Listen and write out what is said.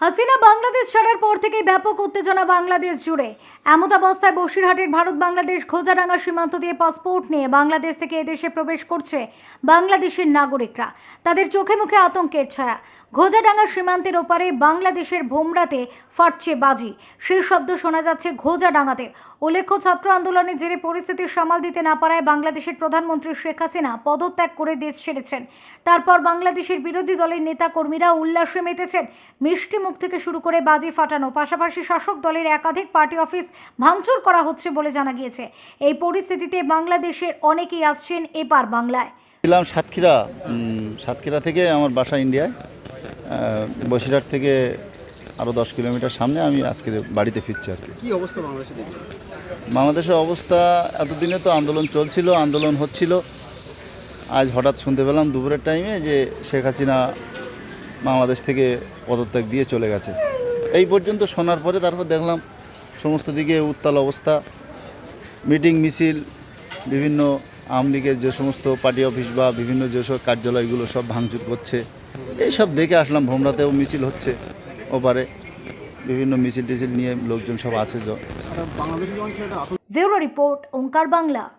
হাসিনা বাংলাদেশ ছাড়ার পর থেকেই ব্যাপক উত্তেজনা বাংলাদেশ জুড়ে। এমত অবস্থায় বসিরহাটের ভারত বাংলাদেশ খোঁজাডাঙ্গা সীমান্ত দিয়ে পাসপোর্ট নিয়ে বাংলাদেশ থেকে এদেশে প্রবেশ করছে বাংলাদেশের নাগরিকরা। তাদের চোখে মুখে আতঙ্কের ছায়া। ঘোজাডাঙ্গা সীমান্তের ওপারে বাংলাদেশের ভোমরাতে ফাটছে বাজি। সেই শব্দ শোনা যাচ্ছে ঘোজাডাঙ্গাতে উল্লেখ্য, ছাত্র আন্দোলনের জেরে পরিস্থিতি সামাল দিতে না পারায় বাংলাদেশের প্রধানমন্ত্রী শেখ হাসিনা পদত্যাগ করে দেশ ছেড়েছেন। তারপর বাংলাদেশের বিরোধী দলের নেতা কর্মীরা উল্লাসে মেতেছেন। মিষ্টি মুখ থেকে শুরু করে বাজি ফাটানো পাশাপাশি শাসক দলের একাধিক পার্টি অফিস ভাঙচুর করা হচ্ছে বলে জানা গিয়েছে। এই পরিস্থিতিতে বাংলাদেশের অনেকেই আসছেন এপার বাংলায়। ছিলাম সাতক্ষীরা সাতক্ষীরা থেকে আমার বাসা ইন্ডিয়ায়। বসিরহাট থেকে আরও দশ কিলোমিটার সামনে আমি আজকে বাড়িতে ফিরছি আর কি। অবস্থা বাংলাদেশে বাংলাদেশের অবস্থা এতদিনে তো আন্দোলন চলছিল আন্দোলন হচ্ছিল। আজ হঠাৎ শুনতে পেলাম দুপুরের টাইমে যে শেখ হাসিনা বাংলাদেশ থেকে পদত্যাগ দিয়ে চলে গেছে। এই পর্যন্ত শোনার পরে তারপর দেখলাম সমস্ত দিকে উত্তাল অবস্থা। মিটিং, মিছিল, বিভিন্ন আওয়ামী লীগের যে সমস্ত পার্টি অফিস বা বিভিন্ন যেসব কার্যালয়গুলো সব ভাঙচুর করছে এইসব দেখে আসলাম ভোমরাতেও মিছিল হচ্ছে ওপারে। বিভিন্ন মিছিল টিছিল নিয়ে লোকজন সব আছে য- আর বাংলাদেশের অঞ্চলে একটা আতঙ্ক ব্যুরো রিপোর্ট, ওঙ্কার বাংলা।